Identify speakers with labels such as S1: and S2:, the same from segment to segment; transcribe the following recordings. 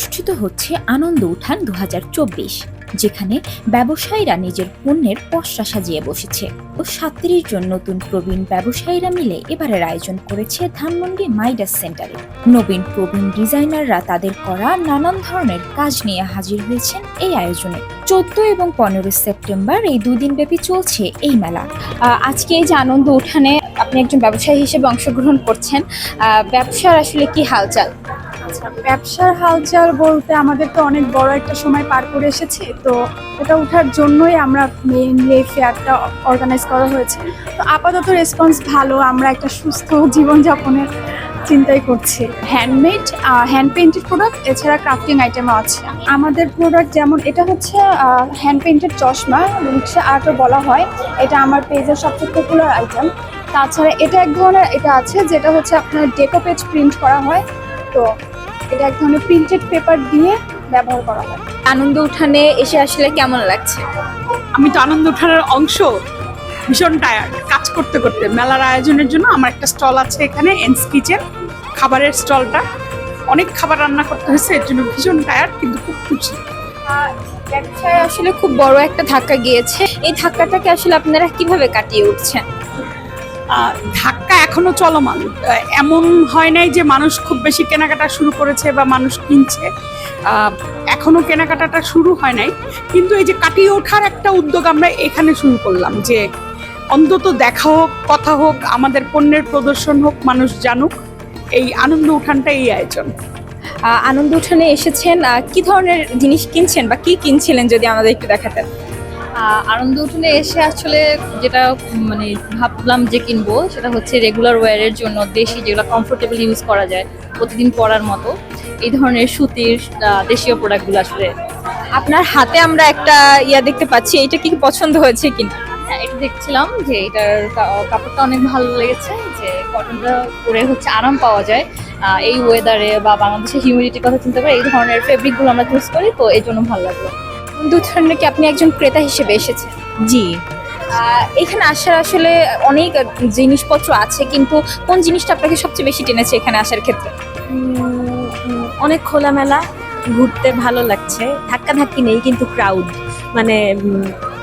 S1: অনুষ্ঠিত হচ্ছে আনন্দ উঠান দু হাজার চব্বিশ, যেখানে ব্যবসায়ীরা নিজের পণ্যের পসরা সাজিয়ে বসেছে ও সাত্রিশ জন নতুন প্রবীণ ব্যবসায়ীরা মিলে এবারের আয়োজন করেছে ধানমন্ডি মাইডাস সেন্টারে। নবীন প্রবীণ ডিজাইনাররা তাদের করা নানান ধরনের কাজ নিয়ে হাজির হয়েছেন এই আয়োজনে। চোদ্দ এবং পনেরো সেপ্টেম্বর এই দুদিন ব্যাপী চলছে এই মেলা। আজকে এই যে আনন্দ উঠানে আপনি একজন ব্যবসায়ী হিসেবে অংশগ্রহণ করছেন ব্যবসার আসলে কি হালচাল?
S2: আচ্ছা ব্যবসার হালচাল বলতে আমাদের তো অনেক বড় একটা সময় পার করে এসেছি, তো এটা ওঠার জন্যই আমরা মেইনলি ফেয়ারটা অর্গানাইজ করা হয়েছে। তো আপাতত রেসপন্স ভালো, আমরা একটা সুস্থ জীবনযাপনের চিন্তাই করছি। হ্যান্ডমেড হ্যান্ড পেইন্টেড প্রোডাক্ট এছাড়া ক্রাফটিং আইটেমও আছে। আমাদের প্রোডাক্ট যেমন, এটা হচ্ছে হ্যান্ড পেইন্টেড চশমা, রিক্সা আর্টও বলা হয়। এটা আমার পেজের সবচেয়ে পপুলার আইটেম তাছাড়া এটা এক ধরনের, এটা আছে যেটা হচ্ছে আপনার ডেকো পেজ প্রিন্ট করা হয়। তো এটা এক ধরনের প্রিন্টেড পেপার দিয়ে ব্যবহার করা হয়।
S1: আনন্দ উঠানে এসে আসলে কেমন লাগছে?
S3: আমি তো আনন্দ উঠানের অংশ। ভীষণ টায়ার্ড কাজ করতে করতে। মেলার আয়োজনের জন্য আমার একটা স্টল আছে এখানে এনস কিচেন খাবারের স্টলটা অনেক খাবার রান্না করতে হয়েছে এর জন্য ভীষণ টায়ার্ড কিন্তু খুব খুশি।
S1: ব্যবসায় আসলে খুব বড় একটা ধাক্কা গিয়েছে। এই ধাক্কাটাকে আসলে আপনারা কীভাবে কাটিয়ে উঠছেন?
S3: ধাক্কা এখনও চলমান। এমন হয় নাই যে মানুষ খুব বেশি কেনাকাটা শুরু করেছে বা মানুষ কিনছে। এখনও কেনাকাটাটা শুরু হয় নাই। কিন্তু এই যে কাটিয়ে ওঠার একটা উদ্যোগ আমরা এখানে শুরু করলাম যে অন্তত দেখা হোক, কথা হোক, আমাদের পণ্যের প্রদর্শন হোক, মানুষ জানুক, এই আনন্দ উঠানটা এই আয়োজন।
S1: আনন্দ উঠানে এসেছেন কি ধরনের জিনিস কিনছেন বা কি কিনছিলেন যদি আমাদের একটু দেখাতেন?
S4: আনন্দ উঠোনে এসে আসলে যেটা মানে ভাবলাম যে কিনবো সেটা হচ্ছে রেগুলার ওয়্যারের জন্য দেশি যেগুলো কমফোর্টেবল ইউজ করা যায় প্রতিদিন পরার মতো। এই ধরনের সুতির দেশীয় প্রোডাক্টগুলো আসলে।
S1: আপনার হাতে আমরা একটা ইয়া দেখতে পাচ্ছি এটা কি পছন্দ হয়েছে কিনা?
S4: হ্যাঁ, এটা দেখছিলাম যে এটার কাপড়টা অনেক ভালো লেগেছে যে কটনটা পরে হচ্ছে আরাম পাওয়া যায়। এই ওয়েদারে বা বাংলাদেশের হিউমিডিটির কথা চিন্তা করে এই ধরনের ফেব্রিকগুলো আমরা চুজ করি তো এই জন্য ভালো লাগল।
S1: উঠানে কি আপনি একজন ক্রেতা হিসেবে এসেছেন?
S5: জি।
S1: এখানে আসার আসলে অনেক জিনিসপত্র আছে কিন্তু কোন জিনিসটা আপনাকে সবচেয়ে বেশি টেনেছে এখানে আসার ক্ষেত্রে?
S5: অনেক খোলামেলা ঘুরতে ভালো লাগছে। ধাক্কা ধাক্কি নেই কিন্তু ক্রাউড মানে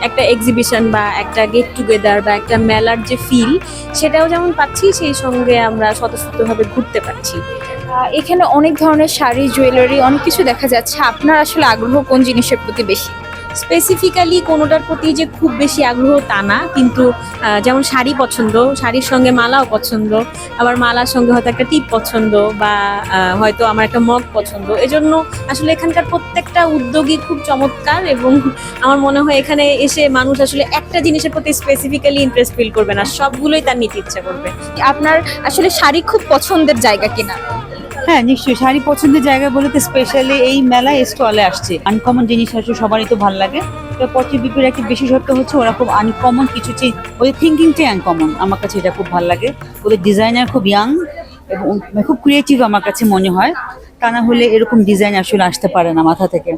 S5: একটা এক্সিবিশন বা একটা গেট টুগেদার বা একটা মেলার যে ফিল সেটাও যেমন পাচ্ছি সেই সঙ্গে আমরা স্বতঃস্ফূর্তভাবে ঘুরতে পারছি।
S1: এখানে অনেক ধরনের শাড়ি জুয়েলারি অনেক কিছু দেখা যাচ্ছে। আপনার আসলে আগ্রহ কোন জিনিসের প্রতি বেশি?
S5: স্পেসিফিক্যালি কোনোটার প্রতি যে খুব বেশি আগ্রহ তা না, কিন্তু যেমন শাড়ি পছন্দ, শাড়ির সঙ্গে মালাও পছন্দ, আবার মালার সঙ্গে হয়তো একটা টিপ পছন্দ বা হয়তো আমার একটা মগ পছন্দ। এজন্য আসলে এখানকার প্রত্যেকটা উদ্যোগই খুব চমৎকার এবং আমার মনে হয় এখানে এসে মানুষ আসলে একটা জিনিসের প্রতি স্পেসিফিক্যালি ইন্টারেস্ট ফিল করবে না, সবগুলোই তার নিতে ইচ্ছা করবে।
S1: আপনার আসলে শাড়ি খুব পছন্দের জায়গা কিনা?
S6: হ্যাঁ নিশ্চয়ই। শাড়ি পছন্দের জায়গা বলে তো স্পেশালি এই মেলা স্টলে আসছে। আনকমন জিনিস আসলে সবারই তো ভালো লাগে। তো পর্চিবিপির একটি বিশেষত্ব হচ্ছে ওরা খুব আনকমন কিছু চেঞ্জ ওদের থিঙ্কিংটাই আনকমন আমার কাছে এটা খুব ভালো লাগে। ওদের ডিজাইনার খুব ইয়াং এবং খুব ক্রিয়েটিভ আমার কাছে মনে হয়। তা না হলে এরকম ডিজাইন আসলে আসতে পারে না মাথা থেকে।